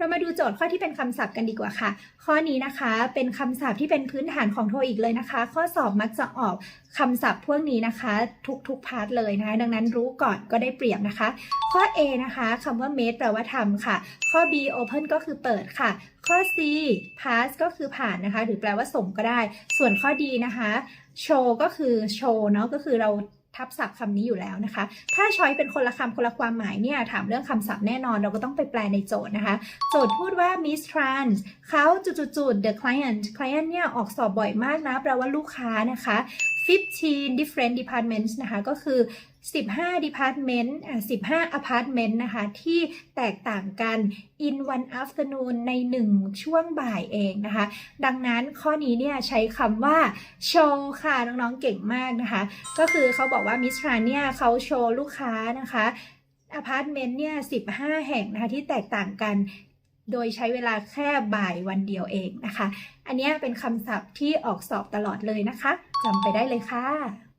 เรามาดูโจทย์ข้อที่เป็นคำศัพท์กันดีกว่าค่ะ ข้อนี้นะคะเป็นคำศัพท์ที่เป็นพื้นฐานของโทอีกเลยนะคะ ข้อสอบมักจะออกคำศัพท์พวกนี้นะคะ ทุกๆพาร์ทเลยนะคะ ดังนั้นรู้ก่อนก็ได้เปรียบนะคะ ข้อ A นะคะคำว่า made แปลว่าทำค่ะ ข้อ B open ก็คือเปิดค่ะ ข้อ C pass ก็คือผ่านนะคะ หรือแปลว่าส่งก็ได้ ส่วนข้อ D นะคะ show ก็คือโชว์เนาะก็คือเรา ทับศัพท์คำนี้อยู่แล้วนะคะ ถ้าช้อยเป็นคนละคำคนละความหมายเนี่ย ถามเรื่องคำศัพท์แน่นอน เราก็ต้องไปแปลในโจทย์นะคะ โจทย์พูดว่า Miss Trans เขาจุดๆ the client client เนี่ยออกสอบบ่อยมากนะ แปลว่าลูกค้านะคะ 15 different departments นะคะ ก็คือ 15 department อะ15 apartment นะคะ ที่แตกต่างกัน in one afternoon ใน 1 ช่วงบ่ายเองนะคะ ดังนั้นข้อนี้เนี่ยใช้คำว่า show ค่ะ น้องๆ เก่งมากนะคะ ก็คือเขาบอกว่า Miss Tran เนี่ยเขาโชว์ลูกค้านะคะอพาร์ตเมนต์เนี่ย 15 แห่งนะคะที่แตกต่างกัน โดยใช้เวลาแค่บ่ายวันเดียวเองนะคะ อันนี้เป็นคำศัพท์ที่ออกสอบตลอดเลยนะคะจำไปได้เลยค่ะ